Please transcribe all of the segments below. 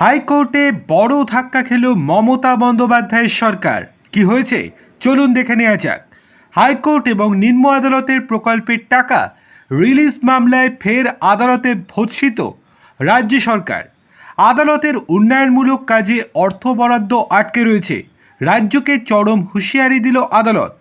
হাইকোর্টে বড় ধাক্কা খেল মমতা বন্দ্যোপাধ্যায়ের সরকার। কি হয়েছে? চলুন দেখে নেওয়া যাক। হাইকোর্ট এবং নিম্ন আদালতের প্রকল্পের টাকা রিলিজ মামলায় ফের আদালতে ভৎসিত রাজ্য সরকার। আদালতের উন্নয়নমূলক কাজে অর্থ বরাদ্দ আটকে রয়েছে। রাজ্যকে চরম হুঁশিয়ারি দিল আদালত।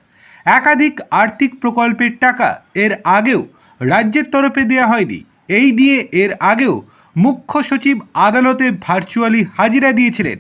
একাধিক আর্থিক প্রকল্পের টাকা এর আগেও রাজ্যের তরফে দেওয়া হয়নি। এই নিয়ে এর আগেও মুখ্য সচিব আদালতে ভার্চুয়ালি হাজিরা দিয়েছিলেন।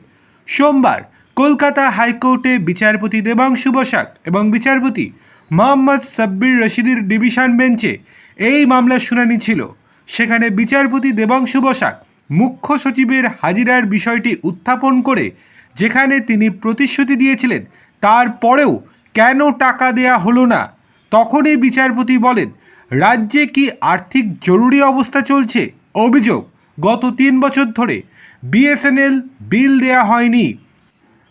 সোমবার কলকাতা হাইকোর্টে বিচারপতি দেবাংশু বসাক এবং বিচারপতি মোহাম্মদ সাব্বির রশিদের ডিভিশন বেঞ্চে এই মামলার শুনানি ছিল। সেখানে বিচারপতি দেবাংশু বসাক মুখ্য সচিবের হাজিরার বিষয়টি উত্থাপন করে যেখানে তিনি প্রতিশ্রুতি দিয়েছিলেন তারপরেও কেন টাকা দেয়া হলো না? তখনই বিচারপতি বলেন, রাজ্যে কি আর্থিক জরুরি অবস্থা চলছে? অভিযোগ গত তিন বছর ধরে বিএসএনএল বিল দেয়া হয়নি।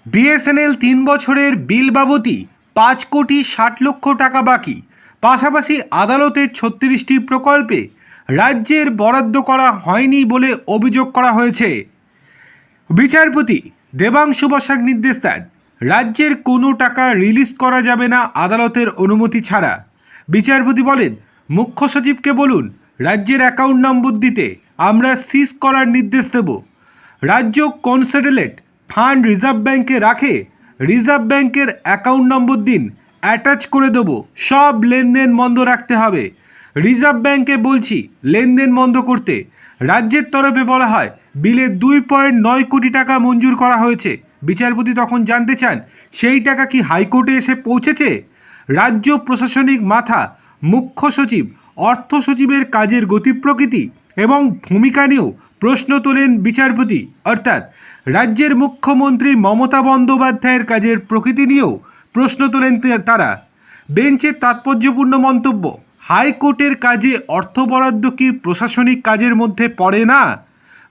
বিএসএনএল তিন বছরের বিল বাবতি পাঁচ কোটি ষাট লক্ষ টাকা বাকি। পাশাপাশি আদালতের ছত্রিশটি প্রকল্পে রাজ্যের বরাদ্দ করা হয়নি বলে অভিযোগ করা হয়েছে। বিচারপতি দেবাংশু বসাক নির্দেশ দেন, রাজ্যের কোনো টাকা রিলিজ করা যাবে না আদালতের অনুমতি ছাড়া। বিচারপতি বলেন, মুখ্য সচিবকে বলুন রাজ্যের অ্যাকাউন্ট নম্বর দিতে আমরা সিজ করার নির্দেশ দেব। রাজ্য কনসেটেলেট ফান্ড রিজার্ভ ব্যাংকে রাখে রিজার্ভ ব্যাংকের অ্যাকাউন্ট নম্বর দিন অ্যাটাচ করে দেবো। সব লেনদেন বন্ধ রাখতে হবে। রিজার্ভ ব্যাংকে বলছি, লেনদেন বন্ধ করতে। রাজ্যের তরফে বলা হয়, বিলে দুই পয়েন্ট নয় কোটি টাকা মঞ্জুর করা হয়েছে। বিচারপতি তখন জানতে চান, সেই টাকা কি হাইকোর্টে এসে পৌঁছেছে? রাজ্য প্রশাসনিক মাথা, মুখ্য সচিব অর্থ সচিবের কাজের গতি প্রকৃতি এবং ভূমিকা নিয়েও প্রশ্ন তোলেন বিচারপতি। অর্থাৎ, রাজ্যের মুখ্যমন্ত্রী মমতা বন্দ্যোপাধ্যায়ের কাজের প্রকৃতি নিয়েও প্রশ্ন তোলেন তারা। বেঞ্চের তাৎপর্যপূর্ণ মন্তব্য, হাইকোর্টের কাজে অর্থ বরাদ্দ কি প্রশাসনিক কাজের মধ্যে পড়ে না?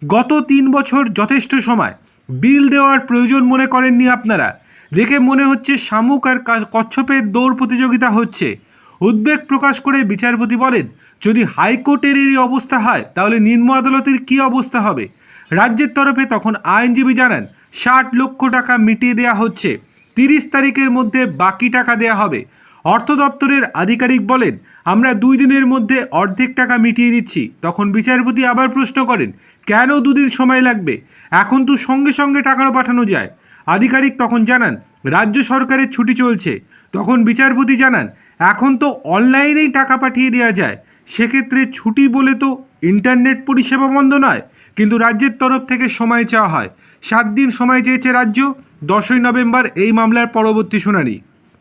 গত তিন বছর যথেষ্ট সময়, বিল দেওয়ার প্রয়োজন মনে করেননি আপনারা। দেখে মনে হচ্ছে শামুক আর কচ্ছপের দৌড় প্রতিযোগিতা হচ্ছে। উদ্বেগ প্রকাশ করে বিচারপতি বলেন, যদি হাইকোর্টের এই অবস্থা হয়, তাহলে নিম্ন আদালতের কী অবস্থা হবে? রাজ্যের তরফে তখন আইনজীবী জানান, ষাট লক্ষ টাকা মিটিয়ে দেওয়া হচ্ছে, তিরিশ তারিখের মধ্যে বাকি টাকা দেওয়া হবে। অর্থ দপ্তরের আধিকারিক বলেন, আমরা দুই দিনের মধ্যে অর্ধেক টাকা মিটিয়ে দিচ্ছি। তখন বিচারপতি আবার প্রশ্ন করেন, কেন দুদিন সময় লাগবে? এখন তো সঙ্গে সঙ্গে টাকা পাঠানো যায়। আধিকারিক তখন জানান রাজ্য সরকারের ছুটি চলছে। তখন বিচারপতি জানান, এখন তো অনলাইনেই টাকা পাঠিয়ে দেওয়া যায়। সেক্ষেত্রে ছুটি বলে তো ইন্টারনেট পরিষেবা বন্ধ নয়, কিন্তু রাজ্যের তরফ থেকে সময় চাওয়া হয়। সাত দিন সময় চেয়েছে রাজ্য, দশই নভেম্বর এই মামলার পরবর্তী শুনানি।